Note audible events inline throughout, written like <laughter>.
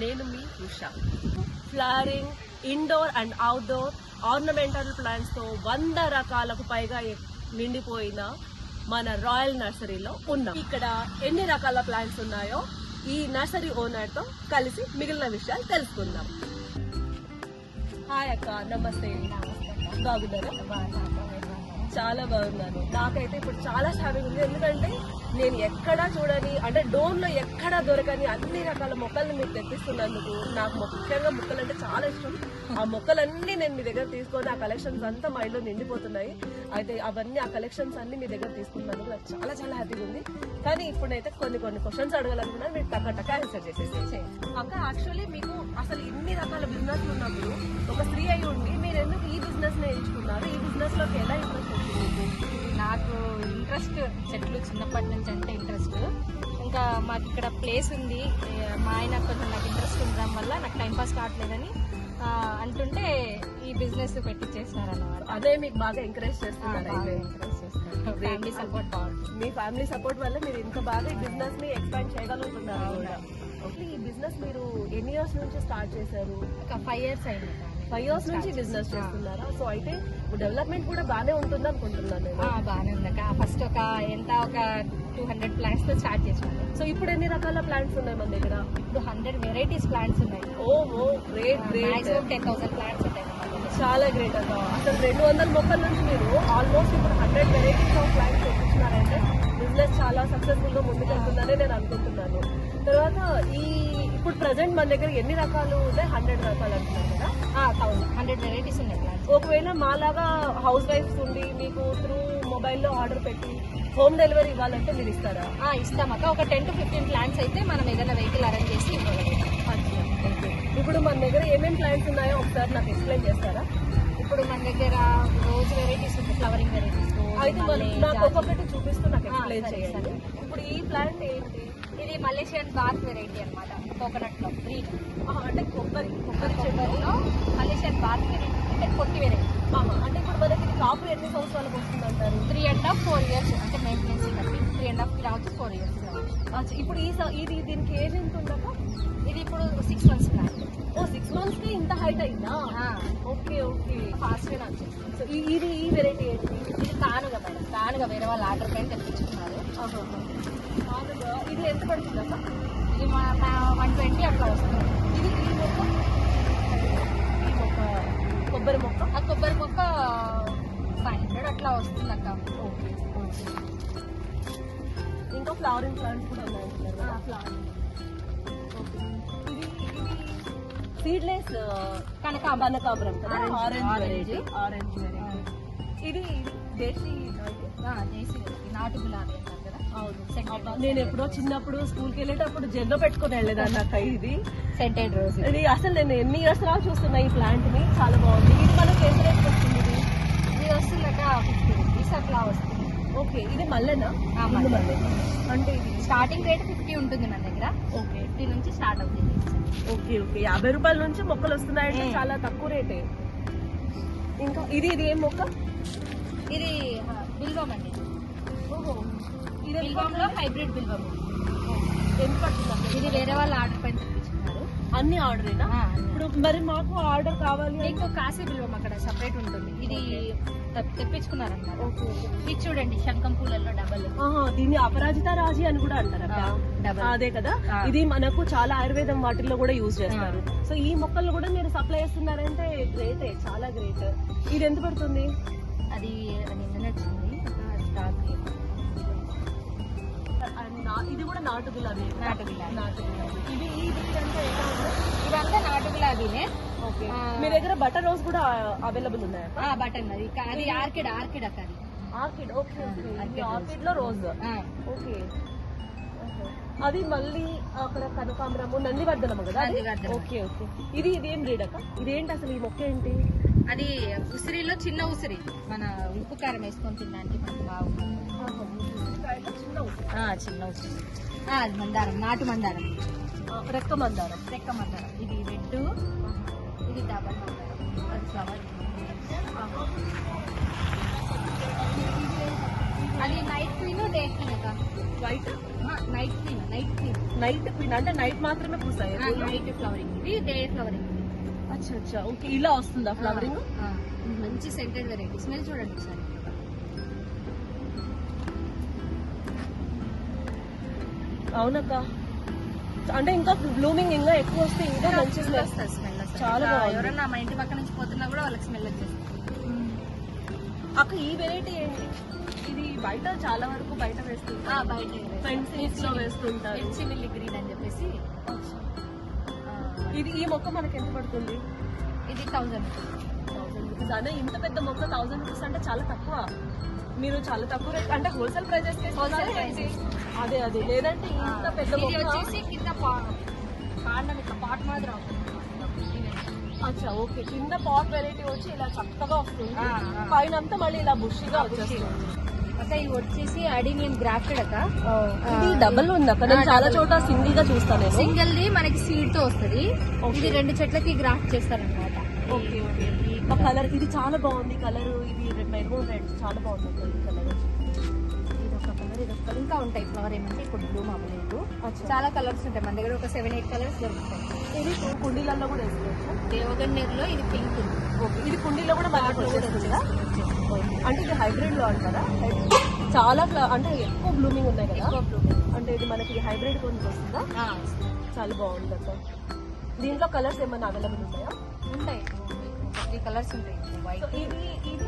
నేను మీ Usha. Flowering indoor and outdoor ornamental ప్లాంట్స్తో వంద రకాలకు పైగా నిండిపోయిన మన రాయల్ నర్సరీలో ఉన్నాం. ఇక్కడ ఎన్ని రకాల ప్లాంట్స్ ఉన్నాయో ఈ నర్సరీ ఓనర్తో కలిసి మిగిలిన విషయాలు తెలుసుకుందాం. హాయ్ అక్క నమస్తే. బాగున్నారా? చాలా బాగున్నాను. నాకైతే ఇప్పుడు చాలా హ్యాపీగా ఉంది. ఎందుకంటే నేను ఎక్కడా చూడని అంటే డోన్లో ఎక్కడా దొరకని అన్ని రకాల మొక్కల్ని మీరు తెప్పిస్తున్నందుకు నాకు ముఖ్యంగా మొక్కలు అంటే చాలా ఇష్టం. ఆ మొక్కలన్నీ నేను మీ దగ్గర తీసుకొని ఆ కలెక్షన్స్ అంతా మా ఇంట్లో నిండిపోతున్నాయి. అయితే అవన్నీ ఆ కలెక్షన్స్ అన్ని మీ దగ్గర తీసుకున్నందుకు నాకు చాలా చాలా హ్యాపీగా ఉంది. కానీ ఇప్పుడైతే కొన్ని కొన్ని క్వశ్చన్స్ అడగాలనుకున్నాను మీరు టక్క టక్క ఆన్సర్ చేసేసి అక్క యాక్చువల్లీ మీకు అసలు ఇన్ని రకాల బిజినెస్లు ఉన్నప్పుడు ఒక స్త్రీ అయి ఉండి మీరు ఎందుకు ఈ బిజినెస్ నే ఎంచుకున్నారు? ఈ బిజినెస్లోకి ఎలా ఇంట్రెస్ట్ వచ్చింది? నాకు ఇంట్రెస్ట్ చెట్లు చిన్నప్పటి నుంచి అంటే ఇంట్రెస్ట్ ఇంకా మాకు ఇక్కడ ప్లేస్ ఉంది. మా ఆయన కొంచెం నాకు ఇంట్రెస్ట్ ఉండడం వల్ల నాకు టైం పాస్ కావట్లేదని అంటుంటే ఈ బిజినెస్ పెట్టించేసినారు అనమాట అదే మీకు బాగా ఎంకరేజ్ చేస్తున్నారు. ఫ్యామిలీ సపోర్ట్ బాగుంటుంది. మీ ఫ్యామిలీ సపోర్ట్ వల్ల మీరు ఇంత బాగా ఈ బిజినెస్ని ఎక్స్పాండ్ చేయగలుగుతున్నారు. ఈ బిజినెస్ మీరు ఎన్ని ఇయర్స్ నుంచి స్టార్ట్ చేశారు? ఒక ఫైవ్ ఇయర్స్ అయింది. ఫైవ్ ఇయర్స్ నుంచి బిజినెస్ చేస్తున్నారా? సో అయితే డెవలప్మెంట్ కూడా బాగానే ఉంటుంది అనుకుంటున్నాను నేను. బాగానే ఉంది ఫస్ట్ ఒక ఎంత? ఒక టూ హండ్రెడ్ ప్లాంట్స్తో స్టార్ట్ చేసాను సో ఇప్పుడు ఎన్ని రకాల ప్లాంట్స్ ఉన్నాయి మన దగ్గర? ఇప్పుడు హండ్రెడ్ వెరైటీస్ ప్లాంట్స్ ఉన్నాయి. ఓ ఓ great great ten thousand plants ఉంటాయి. చాలా గ్రేట్ అక్క. అసలు రెండు వందల మొక్కల నుంచి మీరు ఆల్మోస్ట్ ఇప్పుడు హండ్రెడ్ వెరైటీస్ ఆఫ్ ప్లాంట్స్ తెప్పించినారంటే బిజినెస్ చాలా సక్సెస్ఫుల్గా ముందుకెళ్తుందని నేను అనుకుంటున్నాను. తర్వాత ఈ ఇప్పుడు ప్రజెంట్ మన దగ్గర ఎన్ని రకాలు ఉన్నాయి హండ్రెడ్ రకాలు అంటున్నారు కదా. హండ్రెడ్ వెరైటీస్ ఉన్నాయి ఒకవేళ మాలాగా హౌస్ వైఫ్స్ ఉండి మీకు త్రూ మొబైల్లో ఆర్డర్ పెట్టి హోమ్ డెలివరీ ఇవ్వాలంటే మీరు ఇస్తారా? ఇస్తామక్క ఒక టెన్ టు ఫిఫ్టీన్ ప్లాంట్స్ అయితే మనం ఏదైనా వెహికల్ అరేంజ్ చేసి ఇవ్వగలుగుతాం. ఇప్పుడు మన దగ్గర ఏమేమి ప్లాంట్స్ ఉన్నాయో ఒకసారి నాకు ఎక్స్ప్లెయిన్ చేస్తారా? ఇప్పుడు మన దగ్గర రోజ్ వెరైటీస్ ఉంటాయి ఫ్లవరింగ్ వెరైటీస్ అయితే నాకు ఒక్కొక్కటి చూపిస్తూ నాకు ఎక్స్ప్లెయిన్ చేయండి. ఇప్పుడు ఈ ప్లాంట్ ఏంటి? ఇది మలేషియన్ బాత్ వెరైటీ అనమాట కోకోనట్లో. గ్రీన్ అంటే కొబ్బరి కొబ్బరి చెట్టు. కొబ్బరిలో? మలేషియన్ బాత్ వెరైటీ. అంటే పొట్టి వెరైటీ. ఆహా, అంటే ఇప్పుడు మనకి ఇది కాపు ఎన్ని సంవత్సరాలకు వస్తుంది అంటారు three and half four years అంటే మెయింటెనెన్స్ బట్టి త్రీ అండ్ హాఫ్ రావచ్చు ఫోర్ ఇయర్స్ అచ్చా, ఇప్పుడు ఈ స- ఇది దీనికి ఏజ్ ఎంత ఉందక ఇది ఇప్పుడు సిక్స్ మంత్స్ ప్లాంట్ ఓ సిక్స్ మంత్స్కి ఇంత హైట్ అయిందా? Okay okay. ఫాస్ట్గా వచ్చేస్తుంది సో ఇది ఈ వెరైటీ ఏంటి? ఇది కానుగా మేడం. కానుగా వేరే వాళ్ళు ఆర్డర్ పైన తెప్పించుకున్నారు. ఇది ఎంత ఇది మా వన్ ట్వంటీ అట్లా వస్తుంది. ఇది ఈ మొక్క? ఈ మొక్క కొబ్బరి మొక్క? ఆ కొబ్బరి మొక్క ఫైవ్ హండ్రెడ్ అట్లా వస్తుంది అక్క ఓకే. ఇంకా ఫ్లవరింగ్ ప్లాంట్స్ కూడా ఉన్నాయి అంటున్నారు కదా? ఫ్లవర్ ఇది సీడ్లెస్. కనకాంబరం. కదా? ఆరెంజ్ ఆరెంజ్ ఇది దేశీ దేశీ నాటు గులాబీ అంటారు కదా? అవును. నేను ఎప్పుడో చిన్నప్పుడు స్కూల్కి వెళ్ళేటప్పుడు జెండో పెట్టుకుని వెళ్ళేదాన్ని అక్క ఇది. Scented rose. ఇది అసలు నేను ఎన్ని ఇయర్స్ రా చూస్తున్నా ఈ ప్లాంట్ని చాలా బాగుంది. ఇది మనకి ఎంత రేట్ వస్తుంది ఇది. ఇది వస్తుంది అక్క ఫిఫ్టీ రూపీస్ అట్లా వస్తుంది. ఓకే ఇది మల్లెనా? మల్లె. అంటే ఇది స్టార్టింగ్ రేట్ ఫిఫ్టీ ఉంటుంది మన దగ్గర. ఓకే. ఫిఫ్టీ నుంచి స్టార్ట్ అవుతుంది. Okay okay. యాభై రూపాయల నుంచి మొక్కలు వస్తున్నాయంటే. చాలా తక్కువ రేటే. ఇంకా ఇది ఇది ఏం మొక్క? బిల్వం అండి. బిల్వంలో హైబ్రిడ్ బిల్వం ఎంత పడుతుంది? ఇది వేరే వాళ్ళు ఆర్డర్ పైన తెప్పించుకున్నారు అన్ని ఆర్డరేనా? ఆ, అన్ని. ఇప్పుడు మరి మాకు ఆర్డర్ కావాలి మీకు కాశీ బిల్వం అక్కడ సపరేట్ ఉంటుంది. ఇది తెప్- తెప్పించుకున్నారన్నమాట. ఇది చూడండి శంఖం పూలలో డబల్ ఆహా, దీన్ని అపరాజిత రాజి అని కూడా అంటారు అదే కదా. ఇది మనకు చాలా ఆయుర్వేదం వాటిల్లో కూడా యూజ్ చేస్తారు. సో ఈ మొక్కలు కూడా మీరు సప్లై చేస్తున్నారంటే గ్రేటే చాలా గ్రేట్. ఇది ఎంత పడుతుంది? అది నాటు గులాబీ నాటు గులాబీ. నాటు గులాబీ ఇది అంతా ఎలా? ఇవంతా నాటు గులాబీనే ఓకే. మీ దగ్గర బటర్ రోజ్ కూడా అవైలబుల్ ఉన్నాయా? ఆ, బటన్ అది ఆర్కిడ్ ఆర్కిడ్ అక్క ఆర్కిడ్ ఓకే ఓకే. ఆర్కిడ్లో రోజ్ ఓకే. అది మళ్ళీ అక్కడ కనకాంబరము నందివర్ధనము కదా. Okay okay. ఇది ఇదేం బ్రీడ్ అక్క? ఇదేంటి అసలు ఈ మొక్క ఏంటి? అది ఉసిరిలో చిన్న ఉసిరి. మన ఉప్పు కారం వేసుకొని తినడానికి మనకు బాగుంటుంది. చిన్న ఉసిరి. అది మందారం నాటు మందారం. రెక్క మందారం. రెక్క మందారం. ఇది రెడ్ ఇది డబల్ మందారం. అది ఫ్లవర్. అది night queen day queen white night queen night queen night queen అంటే నైట్ మాత్రమే పూస్తాయి? Night flowering. ఇది డే ఫ్లవరింగ్. అచ్చా అచ్చా. ఓకే ఇలా వస్తుందా ఫ్లవరింగ్? మంచి సెంటెడ్ వెరైటీ స్మెల్ చూడండి ఒకసారి. అవునక్క. అంటే ఇంకా బ్లూమింగ్ ఇంకా ఎక్కువ వస్తే ఇంకా మంచి. వస్తుంది స్మెల్ చాలా బాగుంది. ఎవరన్నా మా ఇంటి పక్క నుంచి పోతున్నా కూడా వాళ్ళకి స్మెల్ వచ్చేస్తుంది. అక్క ఈ వెరైటీ ఏంటి? ఇది బయట చాలా వరకు బయట వేస్తుంటారు. ఆ, బయట ఫెన్సింగ్స్లో వేస్తుంటారు. మిర్చి మిల్లి గ్రీన్ అని చెప్పేసి. ఇది ఈ మొక్క మనకి ఎంత పడుతుంది? ఇది థౌజండ్ థౌసండ్ రూపీస్ అనే ఇంత పెద్ద మొక్క థౌసండ్ రూపీస్ అంటే చాలా తక్కువ. మీరు చాలా తక్కువ రేట్ అంటే హోల్సేల్ ప్రైజెస్. అదే అదే. లేదంటే ఇంత పెద్ద వచ్చేసి కింద పా- కాండం ఇట్లా పాట్ మాదిరి అవుతుంది. అచ్చా ఓకే. కింద పాట్ వెరైటీ వచ్చి ఇలా చక్కగా వస్తుంది. పైన అంతా మళ్ళీ ఇలా బుషిగా వచ్చేస్తుంది. అక్క ఇవి వచ్చేసి అడినియం గ్రాఫ్టెడ్ అక్క. ఇది డబల్ ఉంది అక్కడ నేను చాలా చోట సింగిల్గా చూస్తాను సింగిల్ ది మనకి సీడ్తో వస్తది. ఇది రెండు చెట్లకి గ్రాఫ్ట్ చేస్తారనమాట ఓకే ఓకే. కలర్ ఇది చాలా బాగుంది కలర్. ఇది మెరూన్ రెడ్ చాలా బాగుంది కలర్. ఇది ఒక కలర్ ఇది ఒక colour. ఇంకా ఉంటాయి ఫ్లవర్ ఏమంటే ఇప్పుడు బ్లూమ్ అవ్వలేదు. చాలా కలర్స్ ఉంటాయి. మన దగ్గర ఒక సెవెన్ ఎయిట్ కలర్స్ దొరుకుతాయి. ఇది కుండీలలో కూడా వేసుకోవచ్చు? దేవగన్నేరులో ఇది పింక్ ఓకే. ఇది కుండీలో కూడా మనకి వచ్చేస్తుందా? అంటే ఇది హైబ్రిడ్లో అంటారా? చాలా అంటే ఎక్కువ బ్లూమింగ్ ఉన్నాయి కదా? ఎక్కువ అంటే ఇది మనకి హైబ్రిడ్ కొంచెం వస్తుందా? చాలా బాగుంది అక్క. దీంట్లో కలర్స్ ఏమైనా అవైలబుల్ త్రీ కలర్స్ ఉంటాయి వైట్ ఇది ఇది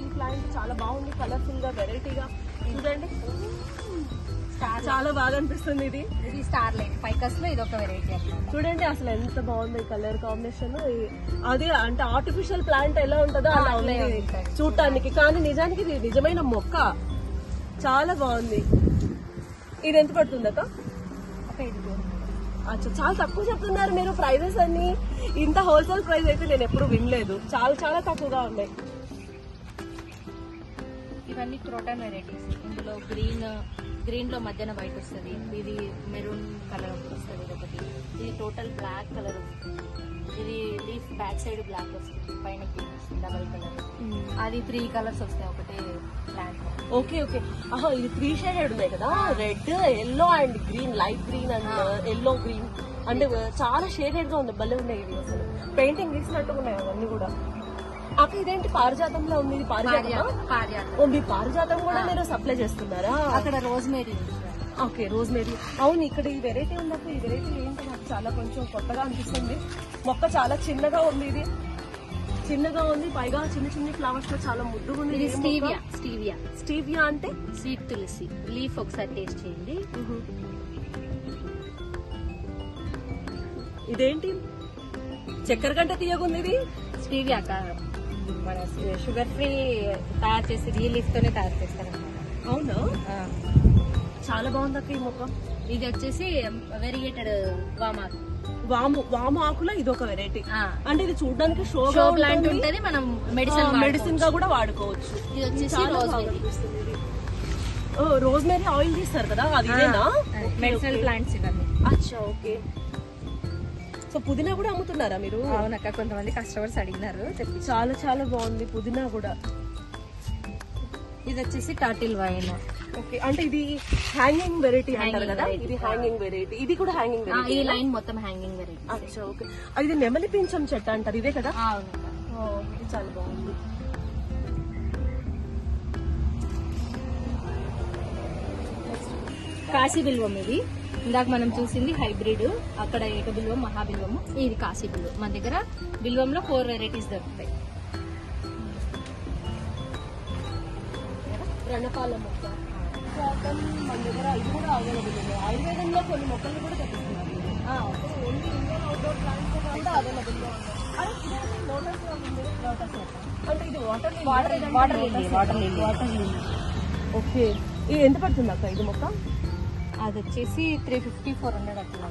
ఈ ప్లాంట్ చాలా బాగుంది. కలర్ఫుల్గా వెరైటీగా చూడండి చాలా బాగా అనిపిస్తుంది ఇది. ఇది స్టార్ లైట్ ఫైకస్లో ఇది ఒక వెరైటీ చూడండి అసలు ఎంత బాగుంది ఈ కలర్ కాంబినేషన్ అది అంటే ఆర్టిఫిషియల్ ప్లాంట్ ఎలా ఉంటుందో అలా ఉంది ఉంటుంది. చూడటానికి కానీ నిజానికి ఇది నిజమైన మొక్క. చాలా బాగుంది. ఇది ఎంత పడుతుంది అక్క చాలా తక్కువ చెప్తున్నారు మీరు ప్రైజెస్ అన్ని. ఇంత హోల్సేల్ ప్రైస్ అయితే నేను ఎప్పుడు వినలేదు. చాలా చాలా తక్కువగా ఉన్నాయి. ఇవన్నీ క్రోటన్ వెరైటీస్. ఇందులో గ్రీన్ గ్రీన్లో మధ్యన వైట్ వస్తుంది. ఇది మెరూన్ కలర్ వస్తుంది ఇది ఒకటి ఇది టోటల్ బ్లాక్ కలర్ ఇది లీఫ్ బ్యాక్ సైడ్ బ్లాక్ వస్తుంది. పైన డబల్ కలర్ అది త్రీ కలర్స్ వస్తాయి. ఒకటే ప్లాంట్ ఓకే ఓకే ఆహా ఇది త్రీ షేడెడ్ ఉన్నాయి కదా. Red yellow and green light green and yellow green అంటే చాలా షేడెడ్గా ఉంది. భలే ఉన్నాయి ఇవి అసలు. పెయింటింగ్ తీసినట్టుగా ఉన్నాయి అవన్నీ కూడా. అక్క ఇదేంటి పారిజాతంలో ఉంది ఇది పారిజాతం పారిజాతం. ఓ మీ పారిజాతం కూడా మీరు సప్లై చేస్తున్నారా? అక్కడ rosemary okay rosemary అవును ఇక్కడ ఈ వెరైటీ ఉన్నప్పుడు ఈ వెరైటీ ఏంటి నాకు చాలా కొంచెం కొత్తగా అనిపిస్తుంది. మొక్క చాలా చిన్నగా ఉంది ఇది. చిన్నగా ఉంది పైగా చిన్న చిన్న ఫ్లవర్స్తో చాలా ముద్దుగా ఉంది ఇది? Stevia stevia. స్టీవియా అంటే? స్వీట్ తులసి. లీఫ్ ఒకసారి టేస్ట్ చేయండి. ఇదేంటి? చక్కెర గంట తీయగుంది ఇది? స్టీవియా మన షుగర్ ఫ్రీ తయారు చేసి ఈ లీఫ్ తోనే తయారు చేస్తారన్నమాట. అవునా? చాలా బాగుంది అక్క ఈ మొక్క. ఇది వచ్చేసి వెరిగేటెడ్ వామా వాము వాము ఆకులో ఇది ఒక వెరైటీ అంటే ఇది చూడడానికి షో ప్లాంట్ ఉంటది మనం మెడిసిన్ మెడిసిన్గా కూడా వాడుకోవచ్చు. ఇది వచ్చేసి చాలా రోజ్ బాగా అనిపిస్తుంది ఇది. ఓ రోజ్ మేరీ ఆయిల్ తీస్తారు కదా అది ఇదేనా? మెడిసినల్ ప్లాంట్స్ ఇవన్నీ. అచ్చా ఓకే. సో పుదీనా కూడా అమ్ముతున్నారా మీరు? అవునక్క కొంతమంది కస్టమర్స్ అడిగినారు. చాలా చాలా బాగుంది పుదీనా కూడా. ఇది వచ్చేసి టాటిల్ వైన్ ఓకే అంటే ఇది హ్యాంగింగ్ వెరైటీ అంటారు కదా. ఇది హ్యాంగింగ్ వెరైటీ ఇది కూడా హ్యాంగింగ్ ఈ వెరైటీ లైన్ మొత్తం హ్యాంగింగ్ వెరైటీ అచ్చా ఓకే. ఇది నెమలి పింఛం చెట్టు అంటారు ఇదే కదా? ఇది చాలా బాగుంది. కాశీ బిల్వం ఇది. ఇందాక మనం చూసింది హైబ్రిడ్ అక్కడ ఏక బిల్వం మహాబిల్వము. ఇది కాశీ బిల్వం మన దగ్గర బిల్వంలో ఫోర్ వెరైటీస్ దొరుకుతాయి. రణపాల మొక్క. మన దగ్గర ఇది కూడా అవైలబుల్ ఉంది. ఆయుర్వేదంలో కొన్ని మొక్కలు కూడా తెప్పిస్తున్నారు ఓన్లీ అవుట్డోర్ ప్లాంట్స్ ఉన్నాయి. లోటస్ లోటస్ అంటే ఇది వాటర్. వాటర్ ఓకే ఇది ఎంత పడుతుంది అక్క? ఇది మొక్క? అది వచ్చేసి త్రీ ఫిఫ్టీ ఫోర్ హండ్రెడ్ అట్లా.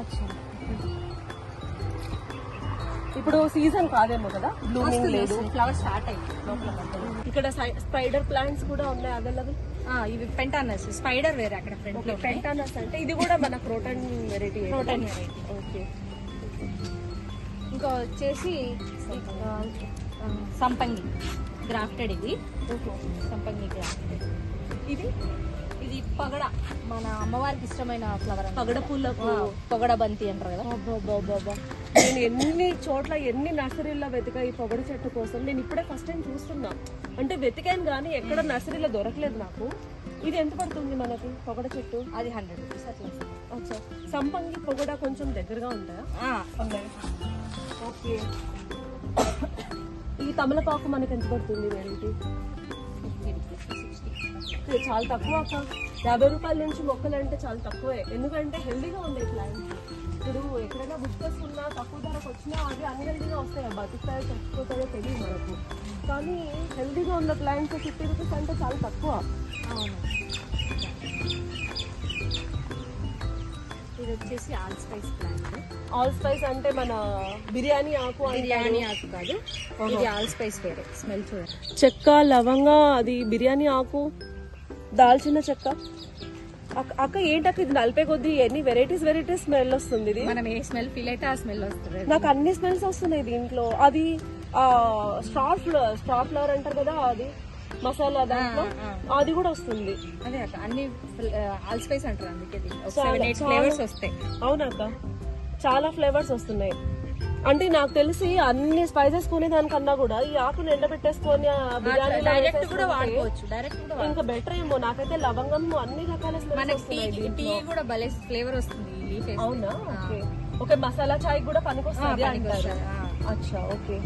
అచ్చా. ఇప్పుడు సీజన్ కాదేమో కదా? బ్లూమింగ్ లేదు. ఫ్లవర్ స్టార్ట్ అయింది. ఇక్కడ స్పైడర్ ప్లాంట్స్ కూడా ఉన్నాయి అవైలబుల్ ఇవి పెంటానస్ స్పైడర్ వేరే అక్కడ ఫ్రంట్ పెంటానస్ అంటే ఇది కూడా మన croton variety Croton variety. Okay. ఇంకా వచ్చేసి సంపంగి. గ్రాఫ్టెడ్ ఇది. ఓకే. సంపంగి గ్రాఫ్టెడ్ ఇది? ఇది పగడ. మన అమ్మవారికి ఇష్టమైన ఫ్లవర్ పగడ పూలకు. పొగడ బంతి అంటారు కదా. నేను ఎన్ని చోట్ల ఎన్ని నర్సరీల్లో వెతికా ఈ పొగడి చెట్టు కోసం నేను ఇప్పుడే ఫస్ట్ టైం చూస్తున్నా. అంటే వెతికాను కానీ ఎక్కడ నర్సరీలో దొరకలేదు నాకు. ఇది ఎంత పడుతుంది మనకి పొగడ చెట్టు? అది హండ్రెడ్ రూపీస్ అట్లా అచ్చా. సంపంగి పొగడ కొంచెం దగ్గరగా ఉంటాయా? ఓకే. ఈ తమలపాకు మనకి ఎంత పడుతుంది వెరైటీ? ఇది చాలా తక్కువ అక్క యాభై రూపాయల నుంచి మొక్కలు అంటే చాలా తక్కువే. ఎందుకంటే హెల్దీగా ఉండే ప్లాంట్ ఇప్పుడు ఎక్కడైనా బుక్స్ ఉన్నా తక్కువ ధరకు వచ్చినా అవి అన్హెల్దీగా వస్తాయి? బతుకుతాయో చచ్చిపోతాయో తెలియదు మనకు. కానీ హెల్దీగా ఉన్న ప్లాంట్స్ ఫిఫ్టీ రూపీస్ అంటే చాలా తక్కువ. అవును. ఇది వచ్చేసి all spice plant all spice అంటే మన బిర్యానీ ఆకు. బిర్యానీ ఆకు కాదు ఇది ఆల్ స్పైస్ వేరే స్మెల్ చూడండి. చెక్క లవంగ అది బిర్యానీ ఆకు దాల్చిన చెక్క. అక్క- ఏంటక్క ఇది నలిపే కొద్దీ ఎన్ని వెరైటీస్ వెరైటీస్ స్మెల్ వస్తుంది ఇది? మనం ఏ స్మెల్ ఫీల్ అయితే ఆ స్మెల్ వస్తుంది. నాకు అన్ని స్మెల్స్ వస్తున్నాయి దీంట్లో. అది స్టార్ ఫ్లవర్ స్టార్ ఫ్లవర్ అంటారు కదా అది. మసాలా దాంట్లో అది కూడా వస్తుంది. అదే అక్క అన్ని ఆల్ స్పైస్ అంటారు అందుకే. ఫ్లేవర్స్ వస్తాయి. అవునక్క. చాలా ఫ్లేవర్స్ వస్తున్నాయి. అంటే నాకు తెలిసి అన్ని స్పైసెస్ కొనే దానికన్నా కూడా ఈ ఆకును ఎండబెట్టేసుకొని ఆ బిర్యానీలో డైరెక్ట్ కూడా వాడుకోవచ్చు డైరెక్ట్ కూడా ఇంకా బెటర్ ఏమో. నాకైతే లవంగం అన్ని రకాల మనకి టీ. కూడా భలే ఫ్లేవర్ వస్తుంది. అవునా? ఓకే. మసాలా చాయ్ కూడా పనికొస్తుంది అంటారు. అచ్చా ఓకే.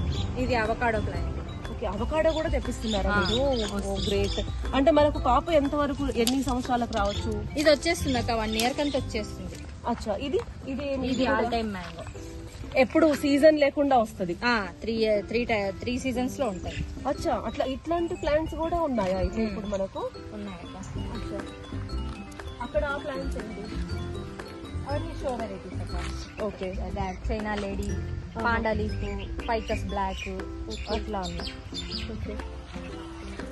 ఇది అవకాడో ప్లాంట్ ఓకే అవకాడో కూడా తెప్పిస్తున్నారా గ్రేట్. అంటే మనకు కాపు ఎంత వరకు ఎన్ని సంవత్సరాలకు రావచ్చు? ఇది వచ్చేస్తుంది అక్క వన్ ఇయర్ కంటే వచ్చేస్తుంది. అచ్చా ఇది? ఇది? ఇది ఆల్ టైమ్ మ్యాంగో. ఎప్పుడు సీజన్ లేకుండా వస్తది? త్రీ త్రీ త్రీ సీజన్స్లో ఉంటాయి. అచ్చా అట్లా ఇట్లాంటి ప్లాంట్స్ కూడా ఉన్నాయా అయితే ఇప్పుడు మనకు? ఉన్నాయి అక్కడ ఆ ప్లాంట్స్ ఏంటి? అవన్నీ show varieties okay. That China lady panda leaf ficus black అట్లా ఉన్నాయి. ఓకే.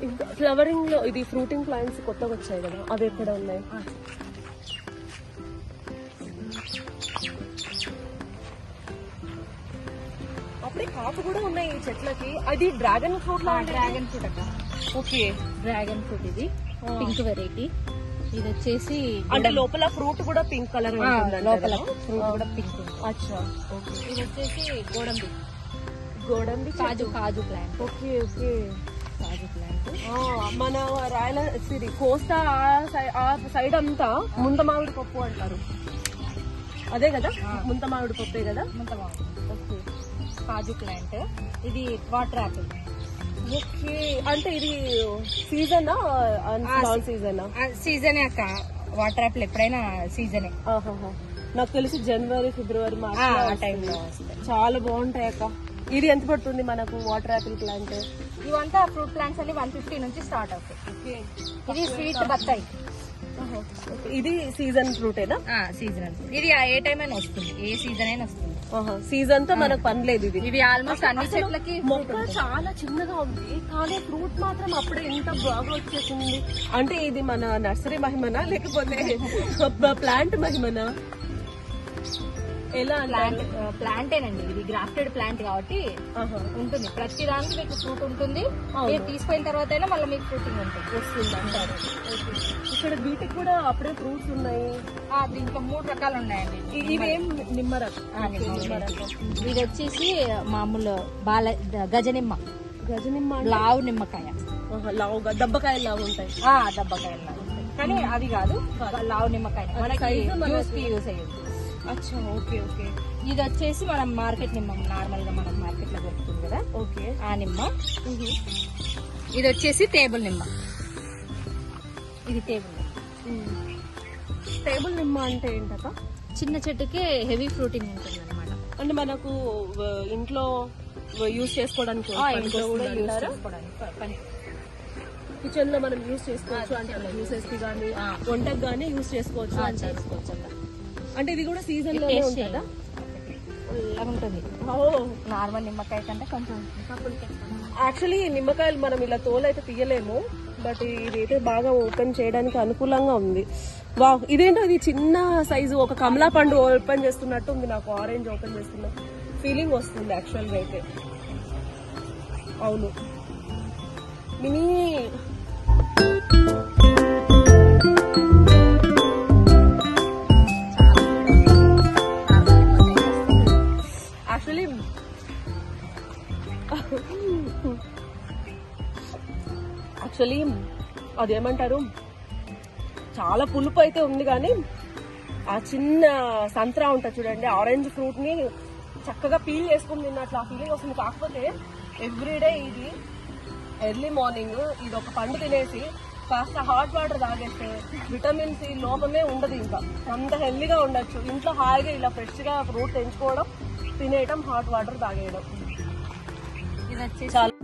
ఇంకా ఫ్లవరింగ్లో ఇది ఫ్రూటింగ్ ప్లాంట్స్ కొత్తగా వచ్చాయి కదా అవి ఎక్కడ ఉన్నాయి? అప్పుడే కాపు కూడా ఉన్నాయి ఈ చెట్లకి. అది డ్రాగన్ ఫ్రూట్ డ్రాగన్ ఫ్రూట్ అక్క. ఓకే. డ్రాగన్ ఫ్రూట్ ఇది. పింక్ వెరైటీ ఇది వచ్చేసి అంటే లోపల ఫ్రూట్ కూడా పింక్ కలర్ లోపల ఫ్రూట్ కూడా పింక్ అచ్చా. ఓకే. ఇది వచ్చేసి గోడంబి. గోడంబి కాజు కాజు ప్లాంట్. Okay okay. కాజు ప్లాంట్. మన రాయల సిరి కోస్తా ఆ సైడ్ అంతా ముంత మామిడి పప్పు అంటారు. అదే కదా? ముంత మామిడి పప్పే కదా? అంత బాగుంది ఓకే. కాజు ప్లాంట్. ఇది వాటర్ యాపిల్ ఓకే. అంటే ఇది సీజనా? నాన్ సీజనా? సీజనే అక్క. వాటర్ యాపిల్ ఎప్పుడైనా సీజనే. నాకు తెలిసి జనవరి ఫిబ్రవరి మార్చ్ ఆ టైంలో వస్తాయి. చాలా బాగుంటాయి అక్క. ఇది ఎంత పడుతుంది మనకు వాటర్ యాపిల్ ప్లాంట్? ఇవంతా ఫ్రూట్ ప్లాంట్స్ అన్ని వన్ ఫిఫ్టీ నుంచి స్టార్ట్ అవుతాయి. ఇది స్వీట్ బత్తాయి. ఇది సీజన్ ఫ్రూటేనా సీజనల్ ఇది ఏ టైం అయినా వస్తుంది. ఏ సీజన్ అయినా వస్తుంది. సీజన్తో మనకు పని లేదు ఇది. ఇవి ఆల్మోస్ట్ అన్ని చెట్లకి మొక్క చాలా చిన్నగా ఉంది. కానీ ఫ్రూట్ మాత్రం అప్పుడే ఇంత బాగా వచ్చేసింది. అంటే ఇది మన నర్సరీ మహిమనా? లేకపోతే <laughs> ప్లాంట్ మహిమనా? ఎలా ప్లాంట్ ప్లాంటేనండి ఇది గ్రాఫ్టెడ్ ప్లాంట్ కాబట్టి ఉంటుంది. ప్రతి దానికి మీకు ఫ్రూట్ ఉంటుంది. మీరు తీసుకున్న తర్వాత అయినా మళ్ళీ మీకు ఫ్రూటింగ్ ఉంటుంది. వస్తుంది. అంటారు ఇక్కడ వీటికి కూడా అప్పుడే ఫ్రూట్స్ ఉన్నాయి? దీంట్లో మూడు రకాలు ఉన్నాయండి. ఇవేం నిమ్మరకం. ఇది వచ్చేసి మామూలు బాల గజనిమ్మ. గజనిమ్మ లావు నిమ్మకాయ. లావుగా దబ్బకాయ లావు ఉంటాయి. దబ్బకాయలు ఉంటాయి. కానీ అది కాదు లావు నిమ్మకాయ. మనకి యూస్ అయ్యేది అచ్చా ఓకే ఓకే. ఇది వచ్చేసి మనం మార్కెట్ నిమ్మ నార్మల్గా మనకు మార్కెట్లో దొరుకుతుంది కదా? ఓకే. ఆ నిమ్మ. ఇది వచ్చేసి టేబుల్ నిమ్మ. ఇది టేబుల్ నిమ్మ. టేబుల్ నిమ్మ అంటే ఏంటక్క? చిన్న చెట్టుకే హెవీ ఫ్రూటింగ్ ఉంటుంది అనమాట అంటే మనకు ఇంట్లో యూజ్ చేసుకోవడానికి ఇంట్లో కూడా యూస్ చేసుకోవడానికి కిచెన్లో మనం యూజ్ చేసుకోవచ్చు అంటే జ్యూసెస్కి కానీ వంటకు కానీ యూజ్ చేసుకోవచ్చు. చేసుకోవచ్చు. అంటే ఇది కూడా సీజన్ ఉంటుందా? నార్మల్ నిమ్మకాయ కంటే కొంచెం యాక్చువల్లీ నిమ్మకాయలు మనం ఇలా తోలు అయితే తీయలేము. బట్ ఇదైతే బాగా ఓపెన్ చేయడానికి అనుకూలంగా ఉంది. వా ఇదేంటో ఇది చిన్న సైజు ఒక కమలా పండు ఓపెన్ చేస్తున్నట్టు ఉంది. నాకు ఆరెంజ్ ఓపెన్ చేస్తున్న ఫీలింగ్ వస్తుంది యాక్చువల్గా అయితే. అవును. మినీ యాక్చువల్లీ అదేమంటారు? చాలా పులుపు అయితే ఉంది కానీ ఆ చిన్న సంత్రా ఉంటుంది చూడండి ఆరెంజ్ ఫ్రూట్ని చక్కగా పీల్ చేసుకుని తిన్నట్లు ఆ ఫీలింగ్ వస్తుంది. కాకపోతే ఎవ్రీడే ఇది ఎర్లీ మార్నింగ్ ఇది ఒక పండు తినేసి కాస్త హాట్ వాటర్ తాగేస్తే విటమిన్ సి లోపమే ఉండదు ఇంకా. అంత హెల్దీగా ఉండొచ్చు. ఇంట్లో హాయిగా ఇలా ఫ్రెష్గా ఫ్రూట్ తెంచుకోవడం తినేయటం హాట్ వాటర్ తాగేయడం. ఇది వచ్చి చాలా